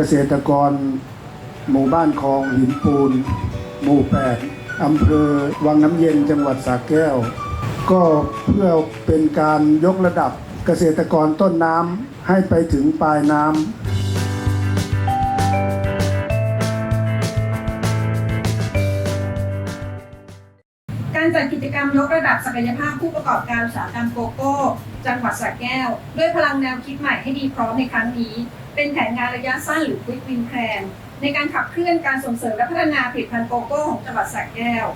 กษตรกร หมู่บ้านคลองหินปูน หมู่แปดอำเภอวังน้ำเย็นจังหวัดสระแก้ว ก็เพื่อเป็นการยกระดับเกษตรกรต้นน้ำให้ไปถึงปลายน้ำการจัดกิจกรรมยกระดับศักยภาพผู้ประกอบการอุตสาหกรรมโกโก้ จังหวัดสระแก้ว ด้วยพลังแนวคิดใหม่ให้ดีพร้อมในครั้งนี้ เป็นแผนงานระยะสั้นหรือ Quick Win Plan ในการขับเคลื่อนการส่งเสริมและพัฒนาผลิตภัณฑ์โกโก้ของจังหวัดสระแก้ว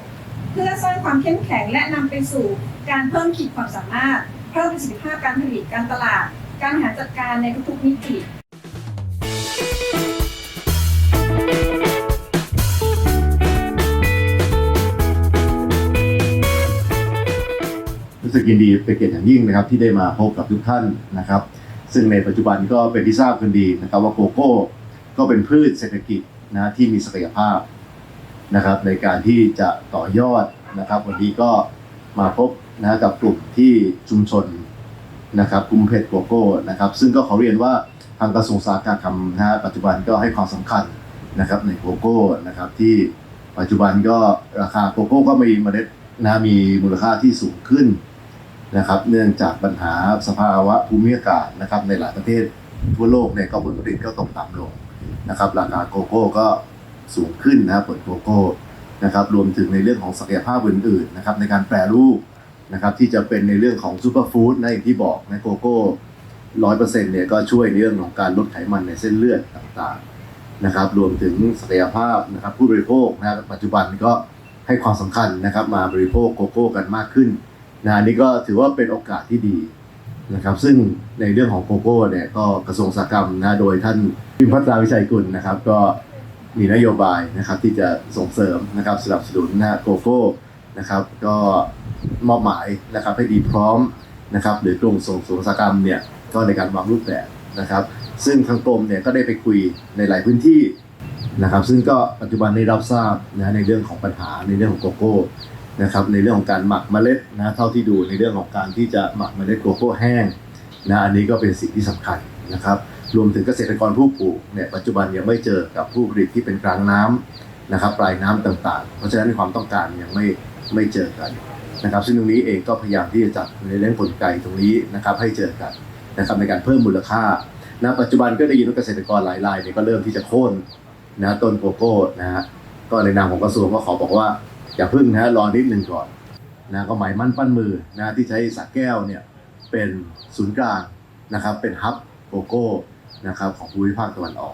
เพื่อสร้างความเข้มแข็งและนำไปสู่การเพิ่มขีดความสามารถ เพิ่มประสิทธิภาพการผลิตการตลาด การหาจัดการในทุกๆมิติรู้สึกยินดีเป็นเกียรติอย่างยิ่งนะครับที่ได้มาพบกับทุกท่านนะครับ ซึ่งในปัจจุบันก็เป็นที่ทราบกันดีนะครับว่าโกโก้ก็เป็นพืชเศรษฐกิจนะที่มีศักยภาพนะครับ ในการที่จะต่อยอดนะครับ วันนี้ก็มาพบนะกับกลุ่มที่ชุมชนนะครับกลุ่มเพชรโกโก้นะครับ ซึ่งก็ขอเรียนว่าทางกระทรวงอุตสาหกรรมนะฮะปัจจุบันก็ให้ความสำคัญนะครับในโกโก้นะครับที่ปัจจุบันก็ราคาโกโก้ก็มีเมล็ดนะมีมูลค่าที่สูงขึ้น นะครับ เนื่องจากปัญหาสภาวะภูมิอากาศนะครับ ในหลายประเทศทั่วโลกเนี่ยก็ผลผลิตก็ตกต่ำลงนะครับ ราคาโกโก้ก็สูงขึ้นนะผลโกโก้นะครับรวมถึงในเรื่องของศักยภาพอื่นๆนะครับในการแปรรูปนะครับที่จะเป็นในเรื่องของซูเปอร์ฟู้ดนะอย่างที่บอกนะโกโก้ร้อยเปอร์เซ็นต์เนี่ยก็ช่วยในเรื่องของการลดไขมันในเส้นเลือดต่างๆนะครับ รวมถึงศักยภาพนะครับผู้บริโภคนะครับปัจจุบันก็ให้ความสำคัญนะครับมาบริโภคโกโก้กันมากขึ้น นะอันนี้ก็ถือว่าเป็นโอกาสที่ดีนะครับซึ่งในเรื่องของโกโก้เนี่ยก็กระทรวงอุตสาหกรรมนะโดยท่านพิมพัฒนาวิชัยกุลนะครับ ก็มีนโยบายนะครับที่จะส่งเสริมนะครับสนับสนุนนะโกโก้นะครับก็มอบหมายนะครับให้ดีพร้อมนะครับหรือกรมส่งเสริมอุตสาหกรรมเนี่ยก็ในการวางรูปแบบนะครับ ซึ่งทางกรมเนี่ยก็ได้ไปคุยในหลายพื้นที่นะครับ ซึ่งก็ปัจจุบันได้รับทราบนะในเรื่องของปัญหาในเรื่องของโกโก้ นะครับในเรื่องของการหมักเมล็ดนะเท่าที่ดูในเรื่องของการที่จะหมักเมล็ดโกโก้แห้งนะอันนี้ก็เป็นสิ่งที่สำคัญนะครับ รวมถึงเกษตรกรผู้ปลูกเนี่ยปัจจุบันยังไม่เจอกับผู้ผลิตที่เป็นกลางน้ำนะครับปลายน้ำต่างๆ เพราะฉะนั้นความต้องการยังไม่ไม่เจอกันนะครับ ซึ่งตรงนี้เองก็พยายามที่จะจัดในเรื่องกลไกตรงนี้นะครับให้เจอกันนะครับในการเพิ่มมูลค่าณปัจจุบันก็ได้ยินว่าเกษตรกรหลายรายเนี่ยก็เริ่มที่จะโค่นนะต้นโกโก้นะฮะก็ในนามของกระทรวงก็ขอบอกว่า อย่าพึ่งนะรอนิดนึงก่อนนะก็หมายมั่นปั้นมือนะที่ใช้สักแก้วเนี่ยเป็นศูนย์กลางนะครับเป็นฮับโกโก้นะครับของภูมิภาคตะวันออก